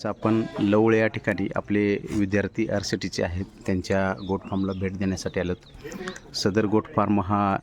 आपण लवळ या ठिकाणी आपले विद्यार्थी आर सी टीचे आहेत त्यांच्या गोट फार्मला भेट देण्यासाठी आलोत. सदर गोट फार्म हा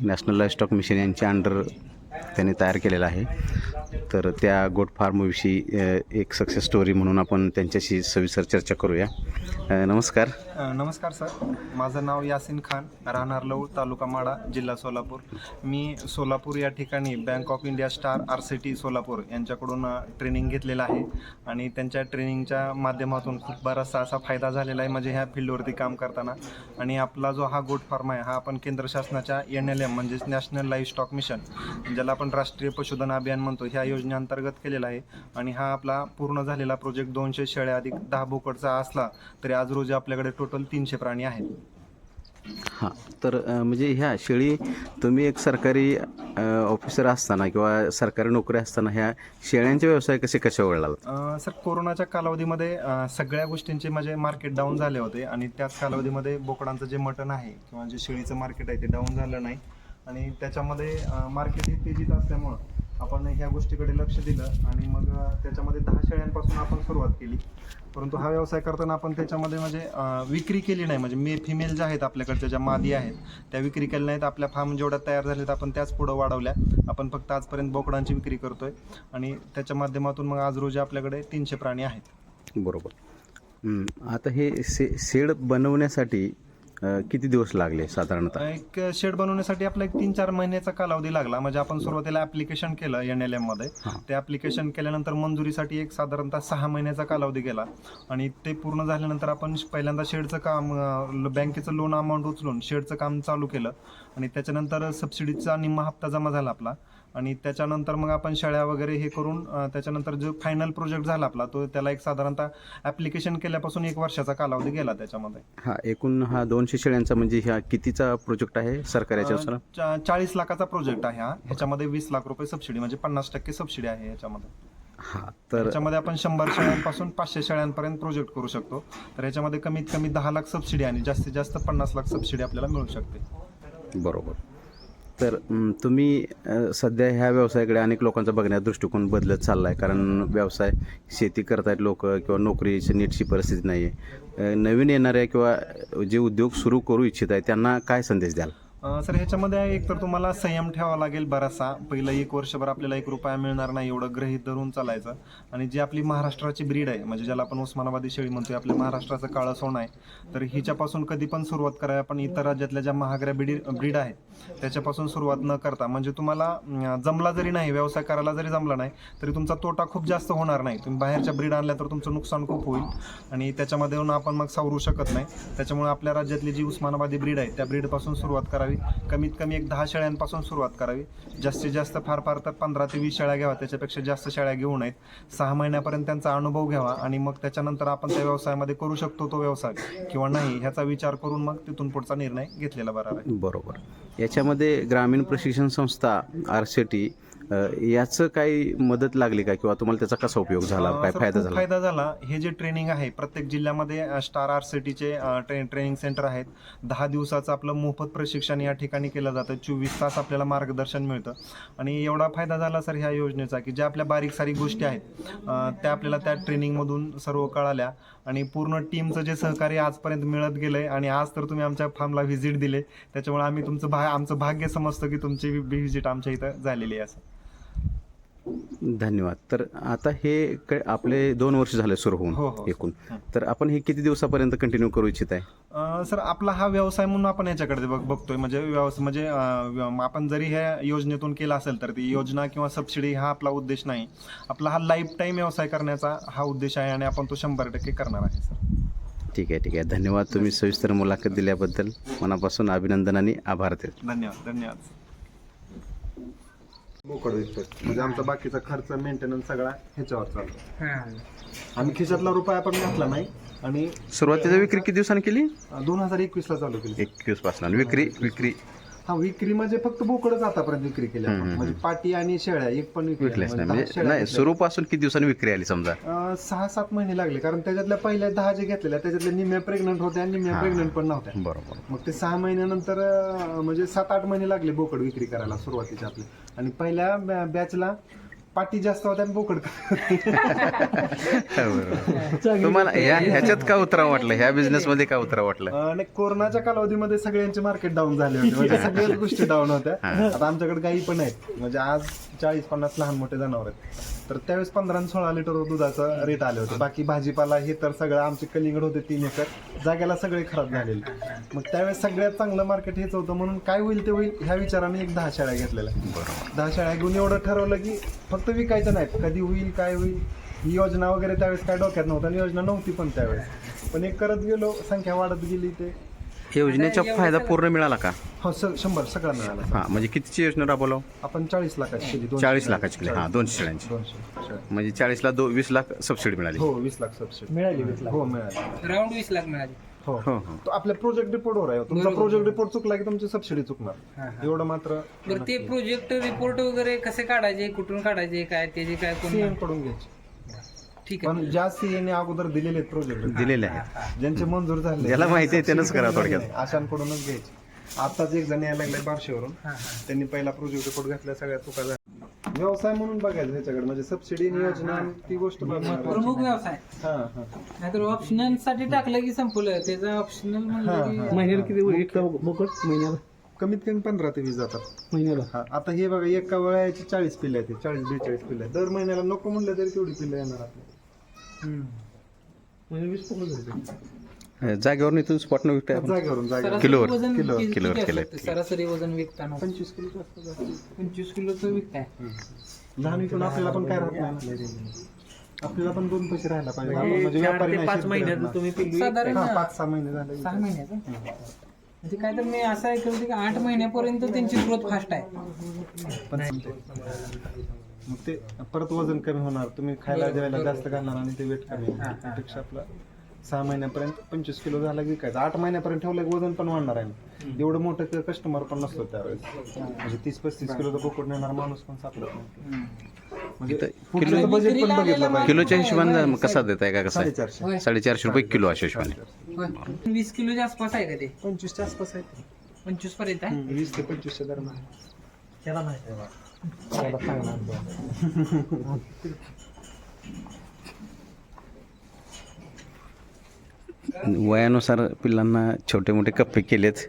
नॅशनल लाईफस्टॉक मिशन यांच्या अंडर त्यांनी तयार केलेला आहे. तर त्या गोट फार्मविषयी एक सक्सेस स्टोरी म्हणून आपण त्यांच्याशी सविस्तर चर्चा करूया. नमस्कार. नमस्कार सर. माझं नाव यासिन खान राहणार लौळ तालुका माडा जिल्हा सोलापूर. मी सोलापूर या ठिकाणी bank of India star R C T Solapur यांच्याकडून ट्रेनिंग घेतलेलं आहे. आणि त्यांच्या ट्रेनिंगच्या माध्यमातून खूप बराचसा असा फायदा झालेला आहे म्हणजे ह्या फील्डवरती काम करताना. आणि आपला जो हा गोट फार्म आहे हा आपण केंद्र शासनाच्या एन एल एम म्हणजेच नॅशनल लाईफ स्टॉक मिशन ज्याला आपण राष्ट्रीय पशुधन अभियान म्हणतो ह्या योजनेअंतर्गत केलेला आहे. आणि हा आपला पूर्ण झालेला प्रोजेक्ट दोनशे शेळ्या अधिक दहा बोकडचा असला तरी आज रोजी आपल्याकडे टोटल तीनशे प्राणी आहेत. हां तर म्हणजे ह्या शेळी तुम्ही एक सरकारी ऑफिसर असताना किंवा सरकारी नोकरी असताना ह्या शेळ्यांचे व्यवसाय कसे कशा वळला सर कोरोनाच्या कालावधीमध्ये सगळ्या गोष्टींचे म्हणजे मार्केट डाऊन झाले होते आणि त्याच कालावधीमध्ये बोकडांचं जे मटण आहे किंवा जे शेळीचं मार्केट आहे ते डाऊन झालं नाही. आणि त्याच्यामध्ये मार्केट हे तेजीत असल्यामुळं आपण ह्या गोष्टीकडे लक्ष दिलं आणि मग त्याच्यामध्ये दहा शेळ्यांपासून आपण सुरुवात केली. परंतु हा व्यवसाय करताना आपण त्याच्यामध्ये म्हणजे विक्री केली नाही. म्हणजे मे फिमेल ज्या आहेत आपल्याकडच्या ज्या मादी आहेत त्या विक्री केल्या नाहीत. आपल्या फार्म जेवढ्या तयार झाल्यात आपण त्याच पुढं वाढवल्या. आपण फक्त आजपर्यंत बोकडांची विक्री करतोय. आणि त्याच्या माध्यमातून मग आज रोजी आपल्याकडे तीनशे प्राणी आहेत. बरोबर. आता हे से शेड बनवण्यासाठी अ, किती दिवस लागले साधारणतः? एक शेड बनवण्यासाठी आपला एक तीन चार महिन्याचा कालावधी लागला. म्हणजे आपण सुरुवातीला ऍप्लिकेशन केलं एन एल एममध्ये. ते ऍप्लिकेशन केल्यानंतर मंजुरीसाठी एक साधारणतः सहा महिन्याचा कालावधी गेला. आणि ते पूर्ण झाल्यानंतर आपण पहिल्यांदा शेडचं काम अं, बँकेचं लोन अमाऊंट उचलून शेडचं काम चालू केलं. आणि त्याच्यानंतर सबसिडीचा निम्मा हप्ता जमा झाला आपला. आणि त्याच्यानंतर मग आपण शेळ्या वगैरे हे करून त्याच्यानंतर जो फायनल प्रोजेक्ट झाला आपला तो त्याला एक साधारणतः ऍप्लिकेशन केल्यापासून एक वर्षाचा कालावधी गेला त्याच्यामध्ये. हा एकूण हा दोनशे शेळ्यांचा म्हणजे ह्या कितीचा प्रोजेक्ट आहे सरकारच्या चाळीस लाखाचा प्रोजेक्ट आहे हा. ह्याच्यामध्ये वीस लाख रुपये सबसिडी म्हणजे पन्नास टक्के सबसिडी आहे ह्याच्यामध्ये. हा तर त्याच्यामध्ये आपण शंभर शेळ्यांपासून पाचशे शेळ्यांपर्यंत प्रोजेक्ट करू शकतो. तर ह्याच्यामध्ये कमीत कमी दहा लाख सबसिडी आणि जास्तीत जास्त पन्नास लाख सबसिडी आपल्याला मिळू शकते. बरोबर. तर तुम्ही सध्या ह्या व्यवसायाकडे अनेक लोकांचा बघण्याचा दृष्टिकोन बदलत चालला आहे कारण व्यवसाय शेती करतायत लोक किंवा नोकरीची नीटची परिस्थिती नाही आहे नवीन येणाऱ्या किंवा जे उद्योग सुरू करू इच्छित आहे त्यांना काय संदेश द्याल? सर ह्याच्यामध्ये एक तर तुम्हाला संयम ठेवावा लागेल बरासा पहिलं एक वर्षभर आपल्याला एक रुपया मिळणार नाही एवढं गृहीत धरून चालायचं. आणि जी आपली महाराष्ट्राची ब्रीड आहे म्हणजे ज्याला आपण उस्मानाबादी शेळी म्हणतोय आपल्या महाराष्ट्राचं काळं सोनं आहे तर हिच्यापासून कधी पण सुरुवात करावी आपण इतर राज्यातल्या ज्या महागड्या ब्रीड ब्रीड आहेत त्याच्यापासून सुरुवात न करता. म्हणजे तुम्हाला जमला जरी नाही व्यवसाय करायला जरी जमला नाही तरी तुमचा तोटा खूप जास्त होणार नाही. तुम्ही बाहेरच्या ब्रीड आणल्या तर तुमचं नुकसान खूप होईल. आणि त्याच्यामध्ये येऊन आपण मग सावरू शकत नाही. त्याच्यामुळे आपल्या राज्यातली जी उस्मानाबादी ब्रीड आहे त्या ब्रीडपासून सुरुवात करावी कमीत कमी एक दहा शेळ्यांपासून सुरुवात करावी. जास्तीत जास्त फार फार तर पंधरा ते वीस शेळ्या घ्यावा त्याच्यापेक्षा जास्त शेळ्या घेऊ नयेत. सहा महिन्यापर्यंत त्यांचा अनुभव घ्यावा आणि मग त्याच्यानंतर आपण त्या व्यवसायामध्ये करू शकतो तो व्यवसाय. किंवा नाही ह्याचा विचार करून मग तिथून पुढचा निर्णय घेतलेला बरा आहे बरोबर. याच्यामध्ये ग्रामीण प्रशिक्षण संस्था आर सी टी याचं काही मदत लागली का? किंवा तुम्हाला त्याचा कसा उपयोग झाला? काय सर, फायदा खूप झाला? फायदा झाला. हे जे ट्रेनिंग आहे प्रत्येक जिल्ह्यामध्ये अं, स्टार आर सिटीचे ट्रेन ट्रेनिंग सेंटर आहेत. दहा दिवसाचं आपलं मोफत प्रशिक्षण या ठिकाणी केलं जातं. चोवीस तास आपल्याला मार्गदर्शन मिळतं. आणि एवढा फायदा झाला सर ह्या योजनेचा की ज्या आपल्या बारीक सारीक गोष्टी आहेत अं, त्या आपल्याला त्या ट्रेनिंगमधून सर्व कळाल्या. आणि पूर्ण टीमचं जे सहकार्य आजपर्यंत मिळत गेलंय आणि आज तर तुम्ही आमच्या फार्मला व्हिजिट दिले त्याच्यामुळे आम्ही तुमचं भा आमचं भाग्य समजतो की तुमची व्हिजिट आमच्या इथं झालेली आहे असं धन्यवाद. तर आता हे आपले दोन वर्ष झाले सुरू हो, होऊन हो. एकूण. हं. तर आपण हे किती दिवसापर्यंत कंटिन्यू करू इच्छित आहे? अं, सर आपला हा व्यवसाय म्हणून आपण याच्याकडे बघ बघतोय. म्हणजे व्यवसाय म्हणजे अं, व्य- आपण जरी ह्या योजनेतून केला असेल तर ती योजना किंवा सबसिडी हा आपला उद्देश नाही. आपला हा लाईफ टाईम व्यवसाय करण्याचा हा उद्देश आहे आणि आपण तो शंभर टक्के करणार आहे सर. ठीक आहे ठीक आहे. धन्यवाद तुम्ही सविस्तर मुलाखत दिल्याबद्दल. मनापासून अभिनंदन आणि आभार देतो. धन्यवाद धन्यवाद. बोकड विकतोय म्हणजे आमचा बाकीचा खर्च मेंटेनन्स सगळा ह्याच्यावर चालतो. आम्ही खिशातला रुपया पण घातला नाही. आणि सुरुवातीला विक्री किती दिवसांनी केली? दोन हजार एकवीस ला चालू केली. एकवीसपासून. विक्री विक्री हा विक्री म्हणजे फक्त बोकडच आतापर्यंत विक्री केली आपण. म्हणजे पाटी आणि शेळ्या एक पण विकलेच नाही. म्हणजे म्हणजे नाही घेतल्या. सुरूपासून किती दिवसांनी विक्री आली समजा? सहा सात महिने लागले. कारण त्याच्यातल्या पहिल्या दहा जे घेतलेल्या त्याच्यातल्या निम्या प्रेग्नंट होत्या आणि निम्या. प्रेग्नंट पण नव्हत्या. बरोबर. मग ते सहा महिन्यानंतर अं, म्हणजे सात आठ महिने लागले बोकड विक्री करायला सुरुवातीच्या आपले. आणि पहिल्या बॅचला पाठी जास्त होत्या आणि बोकड बरोबर. तुम्हाला ह्या ह्याच्यात का उतरा वाटलं? ह्या बिझनेस मध्ये का उतरा वाटलं? आणि कोरोनाच्या कालावधीमध्ये सगळ्यांचे मार्केट डाऊन झाले होते. म्हणजे सगळ्याच गोष्टी डाऊन होत्या. आता आमच्याकडे गाई पण आहेत. म्हणजे आज चाळीस पन्नास लहान मोठे जनावर आहेत. तर त्यावेळेस पंधरा आणि सोळा लिटर दुधाचं रेट आले होते. बाकी भाजीपाला हे तर सगळं आमचे कलिंगड होते तीन एकर. जाग्याला सगळे खराब झालेले. मग त्यावेळेस सगळ्यात चांगलं मार्केट हेच होतं. म्हणून काय होईल ते होईल ह्या विचाराने एक दहा शेळ्या घेतलेल्या दहा शेळ्या घेऊन एवढं ठरवलं की फक्त विकायचं नाही. कधी होईल काय होईल ही योजना वगैरे त्यावेळेस काय डोक्यात नव्हतं आणि योजना नव्हती पण त्यावेळेस. पण एक करत गेलो संख्या वाढत गेली ते योजनेचा फायदा पूर्ण मिळाला का? हो स- शंभर सगळं मिळालं. हा म्हणजे कितीची योजना राबवलं? आपण चाळीस लाखाची केली दोनशे चाळीस. लाखाची केली. हा दोनशे शेळ्यांची दोनशे शेळ्या. म्हणजे चाळीसला दो वीस लाख सबसिडी मिळाली. हो वीस लाख सबसिडी. मिळाली वीस लाख. हो मिळाली. राऊंड वीस लाख मिळाली. हो. हो हो. तो आपल्या प्रोजेक्ट रिपोर्टवर आहे तुमचा प्रोजेक्ट रिपोर्ट चुकला की तुमची सबसिडी चुकणार? एवढं मात्र बरं ते प्रोजेक्ट रिपोर्ट वगैरे कसे काढायचे कुठून काढायचे काय त्याचे काय कोण सीएमकडून घ्यायचे. ठीक आहे. पण ज्या सीएने अगोदर दिलेले आहेत प्रोजेक्ट दिलेले आहेत. ज्यांचे मंजूर झाले ज्याला माहिती आहे त्यानंच करा थोडक्यात. आशांकडूनच घ्यायचे. आताच एक जण यायला लागलाय बारशेवरून. हा, हा. त्यांनी पहिला प्रोजेक्ट रिपोर्ट घातला सगळ्या चुका झाल्या. व्यवसाय म्हणून बघायचं ह्याच्याकडे म्हणजे सबसिडी नियोजन आणि ती गोष्ट. प्रमुख व्यवसाय. हा हा. नाहीतर ऑप्शनलसाठी टाकलं की संपलं. त्याचं ऑप्शनल म्हणलं की महिन्याला किती विकता बोकड महिन्याला? कमीत कमी पंधरा ते वीस जातात. महिन्याला? हा आता हे बघा एका वेळाची चाळीस पिल्ले आहेत चाळीस बेचाळीस पिल्ले आहेत. दर महिन्याला नको म्हणलं तरी तेवढी पिल्ले येणार आपल्या म्हणजे वीस जागेवर इथून स्पॉट न विकताय आपण? जागेवरून जागे सरासरी किलोवर. वजन किलो- किती- किलोवर केलंय. असतं? सरासरी वजन विकताना पंचवीस किलो जास्त जास्त. पंचवीस किलोचं विकताय लहान विकून आपल्याला पण काय राहत नाही ना. आपल्याला पण दोन पैसे राहायला पाहिजे आपण म्हणजे व्यापारी नाही, पाच शेतकरी. तुम्ही साधारण हा, पाच सहा महिने झाले सहा महिन्याचं म्हणजे काय तर मी असं ऐकलं होतं की आठ महिन्यापर्यंत त्यांची ग्रोथ फास्ट आहे. पण मग ते परत वजन कमी होणार. तुम्ही खायला द्यायला जास्त घालणार आणि ते वेट कमी होणार. त्यापेक्षा आपलं सहा महिन्यापर्यंत पंचवीस किलो झाला की विकायचं आठ महिन्यापर्यंत ठेवलं की वजन पण वाढणार आहे. एवढं मोठं कस्टमर पण नसतो त्यावेळेस. म्हणजे तीस पस्तीस किलोचा बोकड नेणार माणूस पण सापडत नाही. म्हणजे पुढचं बजेट पण बघितलं पाहिजे. किलोच्या हिशोबाने मग कसा देत आहे का कसं? साडेचारशे. होय. साडेचारशे रुपये किलो अशा हिशोबाने. होय. वीस किलोच्या आसपास आहे का ते? पंचवीसच्या आसपास आहे. पंचवीसपर्यंत आहे? वीस ते पंचवीसच्या दरम्यान त्याला माहिती आहे त्याला सांगणार वयानुसार पिल्लांना छोटे मोठे कप्पे केलेत.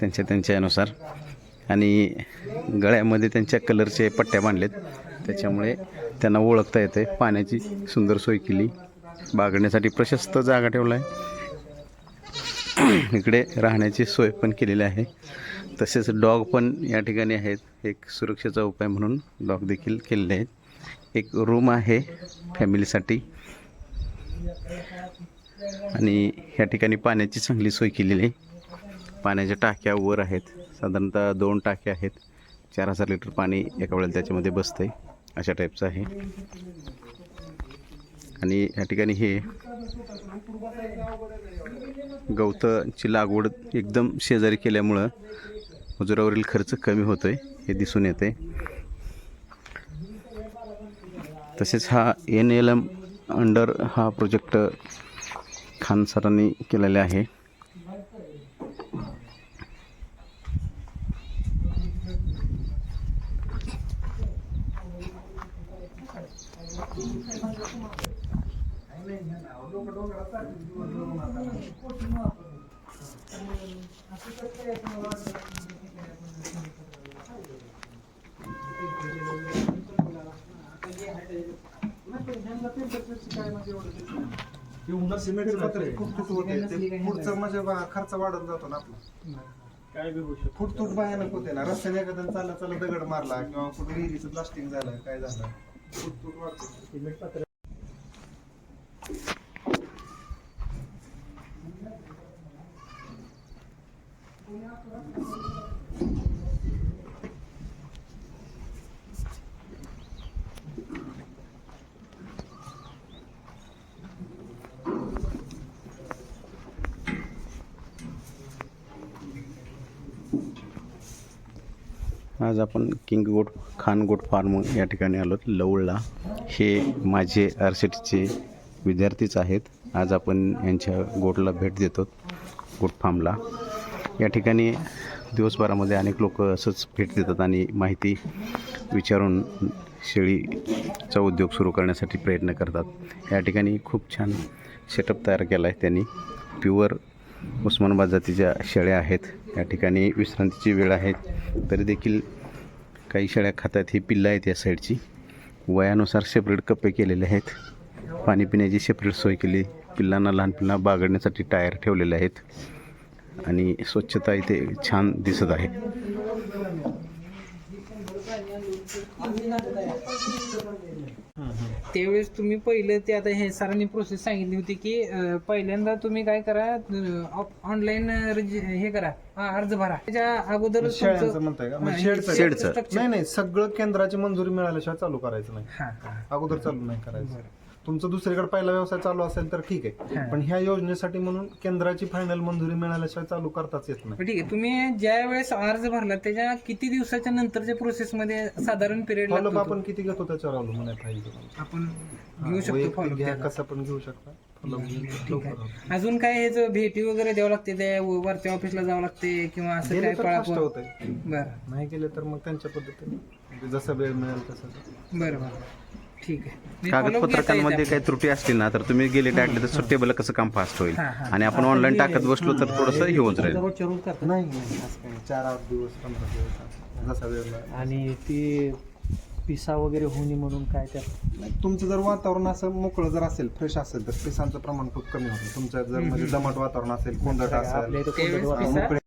त्यांच्या त्यांच्या यानुसार आणि गळ्यामध्ये त्यांच्या कलरचे पट्ट्या बांधलेत. त्याच्यामुळे त्यांना ओळखता येते पाण्याची सुंदर सोय केली. बागडण्यासाठी प्रशस्त जागा ठेवला आहे इकडे राहण्याची सोय पण केलेली आहे. तसेच डॉग पण या ठिकाणी आहेत. एक सुरक्षेचा उपाय म्हणून डॉग देखील केलेले आहेत. एक रूम आहे फॅमिलीसाठी. आणि ह्या ठिकाणी पाण्याची चांगली सोय केलेली आहे. पाण्याच्या टाक्या वर आहेत. साधारणतः दोन टाक्या आहेत. चार हजार लिटर पाणी एका वेळेला त्याच्यामध्ये बसतंय. अशा टाईपचं आहे. आणि या ठिकाणी हे गवताची लागवड एकदम शेजारी केल्यामुळं मजुरावरील खर्च कमी होतो आहे हे दिसून येते तसेच हा एन एल एम अंडर हा प्रोजेक्ट खान सरांनी केलेला आहे. सिमेंट खूप फूट होते ते पुढचं म्हणजे बा- खर्च वाढत जातो ना आपला. काय बी गोष्ट फूट तूट भयानक होते ना रस्त्याने एखाद्या चालत चालत दगड मारला किंवा कुठे विहिरीचं प्लास्टिक झालं काय झालं. फूट तूट वाढते. आज आपण किंग गोट खान गोट फार्म या ठिकाणी आलो लवळला. हे माझे आर सी टीचे विद्यार्थीच आहेत. आज आपण यांच्या गोटला भेट देतो गोट फार्मला. या ठिकाणी दिवसभरामध्ये अनेक लोक असंच भेट देतात आणि माहिती विचारून शेळीचा उद्योग सुरू करण्यासाठी प्रयत्न करतात. या ठिकाणी खूप छान सेटअप तयार केला आहे त्यांनी. प्युअर उस्मानाबाद जातीच्या शेळ्या आहेत. या ठिकाणी विश्रांतीची वेळ आहे. तरी देखील काही शेळ्या खातात ही पिल्लं आहेत या साईडची. वयानुसार सेपरेट कप्पे केलेले आहेत. पाणी पिण्याची सेपरेट सोय केली. पिल्लांना लहान पिल्लांना बागडण्यासाठी टायर ठेवलेले आहेत. आणि स्वच्छता इथे छान दिसत आहे. त्यावेळेस तुम्ही पहिले ते आता हे सरांनी प्रोसेस सांगितली होती की पहिल्यांदा तुम्ही काय करा ऑनलाईन हे करा हा, अर्ज भरा. त्याच्या अगोदर शेळ्यांचं म्हणताय का? म्हणजे शेडचं शेडचं. नाही नाही सगळं केंद्राची मंजुरी मिळाल्याशिवाय चालू करायचं नाही. अगोदर चालू नाही करायचं. तुमचं दुसरीकडे पहिला व्यवसाय चालू असेल तर ठीक आहे. पण ह्या योजनेसाठी म्हणून केंद्राची फायनल मंजुरी मिळाल्याशिवाय चालू करताच येत नाही. ठीक आहे तुम्ही ज्या वेळेस अर्ज भरला त्याच्या किती दिवसाच्या नंतरच्या प्रोसेस मध्ये साधारण पिरियड फॉलोअप आपण किती घेतो त्याच्यावर अवलंबून आहे पाहिजे आपण घेऊ शकतो घ्या त्याचा. कसं पण घेऊ शकता. Follow-up लवकर होतं. अजून काय ह्याचं भेटी वगैरे द्यावं लागते त्या वरच्या ऑफिसला जावं लागते किंवा असं गेले काय तर फास्ट पळापळ होतंय. बरं. नाही गेले तर मग त्यांच्या पद्धतीने. म्हणजे जसा वेळ मिळेल तसं. बरं बरं. ठीक आहे. follow-up घेता कागदपत्रकांमध्ये काही त्रुटी असतील ना तर तुम्ही गेले टाकले तर सुट्टेबल कसं काम फास्ट होईल. आणि आपण ऑनलाईन टाकत बसलो तर थोडंसं हे होत राहील. चार आठ दिवस पंधरा आणि ती पिसा वगैरे होणे म्हणून काय नाही, तुमचं जर वातावरण असं मोकळं जर असेल फ्रेश असेल तर पिसांचं प्रमाण खूप कमी होतं. तुमचं जर म्हणजे दमट वातावरण असेल कोंदट असेल